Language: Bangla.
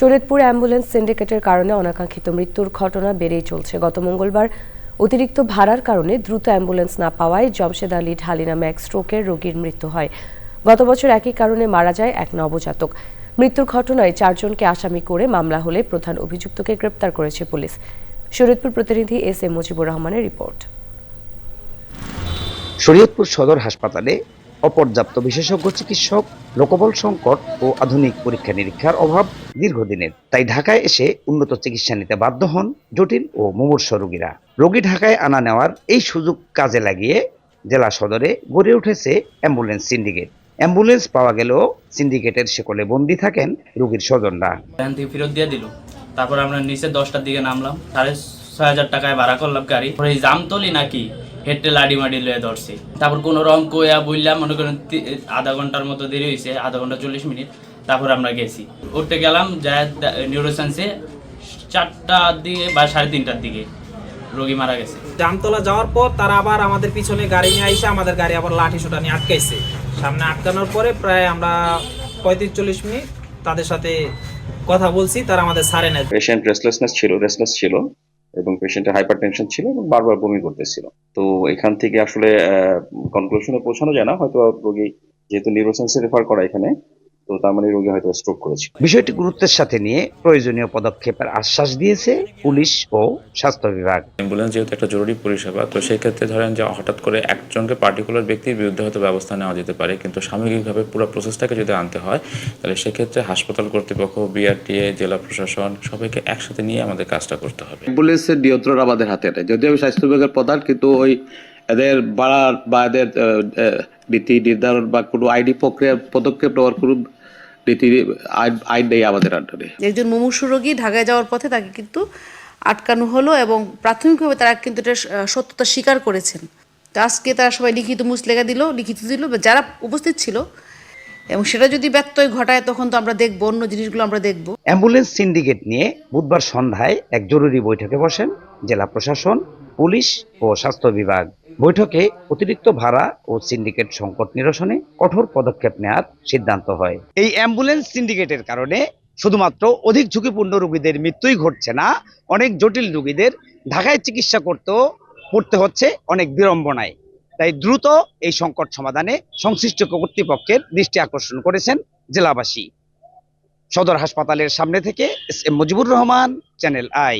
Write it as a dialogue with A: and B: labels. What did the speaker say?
A: শরীয়তপুর অ্যাম্বুলেন্স সিন্ডিকেটের কারণে অনাকাঙ্ক্ষিত মৃত্যুর ঘটনা বেড়েই চলছে। গত মঙ্গলবার অতিরিক্ত ভাড়ার কারণে দ্রুত অ্যাম্বুলেন্স না পাওয়ায় জমশেদ আলী ঢালি নামে এক স্ট্রোকের রোগীর মৃত্যু হয়। গত বছর একই কারণে মারা যায় এক নবজাতক। মৃত্যুর ঘটনায় চারজনকে আসামি করে মামলা হলে প্রধান অভিযুক্তকে গ্রেপ্তার করেছে পুলিশ। শরীয়তপুর প্রতিনিধি এস এম মুজিবুর রহমানের রিপোর্ট।
B: শরীয়তপুর সদর হাসপাতালে অপর্যাপ্ত বিশেষজ্ঞ চিকিৎসক, লোকবল সংকট ও আধুনিক পরীক্ষা নিরীক্ষার অভাব দীর্ঘদিনের। তাই ঢাকায় এসে উন্নত চিকিৎসা নিতে বাধ্য হন জটিল ও মুমূর্ষ রোগীরা। রোগী ঢাকায় আনা নেওয়ার এই সুযোগ কাজে লাগিয়ে জেলা সদরে গড়ে উঠেছে অ্যাম্বুলেন্স সিন্ডিকেট। অ্যাম্বুলেন্স পাওয়া গেলেও সিন্ডিকেটের শেকলে বন্দী থাকেন রোগীর স্বজনরা।
C: ফেরত দিয়ে দিল। তারপর আমরা নিচে দশটার দিকে নামলাম। সাড়ে ছয় হাজার টাকায় ভাড়া করলাম গাড়ি। এই জামতলি নাকি হেঁটে লাডি মাডি লয়ে ধরছে তারপর কোনো রকম কইয়া বললাম মনে করেন আধা ঘণ্টার মতো দেরি হয়েছে আধা ঘণ্টা চল্লিশ মিনিট তারপর আমরা গেছি। উঠতে গেলাম যা নিউরোসায়েন্সে চারটার দিকে বা সাড়ে তিনটার দিকে রোগী মারা গেছে।
D: জামতলা যাওয়ার পর তারা আবার আমাদের পিছনে গাড়ি নিয়ে আইসে আমাদের গাড়ি আবার লাঠি সোটা নিয়ে আটকাইছে। সামনে আটকানোর পরে প্রায় আমরা পঁয়ত্রিশ চল্লিশ মিনিট তাদের সাথে কথা বলছি তারা আমাদের সারে নেয়
E: পেশেন্ট রেস্টলেসনেস ছিল রেস্টলেস ছিল। এবং পেশেন্টের হাইপার টেনশন ছিল এবং বারবার বমি করতেছিল। তো এখান থেকে আসলে কনক্লুশনে পৌঁছানো যায় না। হয়তো রোগী যেহেতু নিউরোসেন্সে রেফার করা এখানে তো তার মানে রোগী হয়তো স্ট্রোক করেছে।
B: বিষয়টি গুরুত্বের সাথে নিয়ে প্রয়োজনীয় পদক্ষেপের আশ্বাস দিয়েছে পুলিশ ও স্বাস্থ্য বিভাগ।
F: অ্যাম্বুলেন্স যেহেতু একটা জরুরি পরিষেবা তো সেই ক্ষেত্রে ধরেন যে হঠাৎ করে একজনকে পার্টিকুলার ব্যক্তির বিরুদ্ধে হয়তো ব্যবস্থা নেওয়া যেতে পারে কিন্তু সামগ্রিকভাবে পুরো প্রসেসটাকে যদি আনতে হয় তাহলে সেক্ষেত্রে হাসপাতাল কর্তৃপক্ষ বিআরটিএ জেলা প্রশাসন সবাইকে একসাথে নিয়ে আমাদের কাজটা করতে হবে।
G: অ্যাম্বুলেন্সের নিয়ন্ত্রণ আমাদের হাতে নেই। যদিও আমি স্বাস্থ্য বিভাগের প্রধান কিন্তু ওই এদের বাড়ার বা এদের নীতি নির্ধারণ বা কোনো আইনি প্রক্রিয়া পদক্ষেপ নেওয়ার কোনো আইন আইন নেই আমাদের আন্ডারে
H: একজন মুমূর্ষু রোগী ঢাকায় যাওয়ার পথে তাকে কিন্তু আটকানো হলো এবং প্রাথমিকভাবে তারা কিন্তু এটা সত্যতা স্বীকার করেছেন। তো আজকে তারা সবাই লিখিত মুসলেখা দিল, লিখিত দিল যারা উপস্থিত ছিল এবং সেটা যদি ব্যত্যয় ঘটায়, তখন তো আমরা দেখব, অন্য জিনিসগুলো আমরা দেখব।
B: অ্যাম্বুলেন্স সিন্ডিকেট নিয়ে বুধবার সন্ধ্যায় এক জরুরি বৈঠকে বসেন জেলা প্রশাসন, পুলিশ ও স্বাস্থ্য বিভাগ। বৈঠকে অতিরিক্ত ভাড়া ও সিন্ডিকেট সংকট নিরসনে কঠোর পদক্ষেপ নেওয়ার সিদ্ধান্ত হয়। এই অ্যাম্বুলেন্স সিন্ডিকেটের কারণে শুধুমাত্র অধিক ঝুঁকিপূর্ণ রোগীদের মৃত্যুই ঘটছে না, অনেক জটিল রোগীদের ঢাকায় চিকিৎসা করতেও, পড়তে হচ্ছে অনেক বিড়ম্বনায়। তাই দ্রুত এই সংকট সমাধানে সংশ্লিষ্ট কর্তৃপক্ষের দৃষ্টি আকর্ষণ করেছেন জেলাবাসী। সদর হাসপাতালের সামনে থেকে S M Mujibur Rahman, channel I.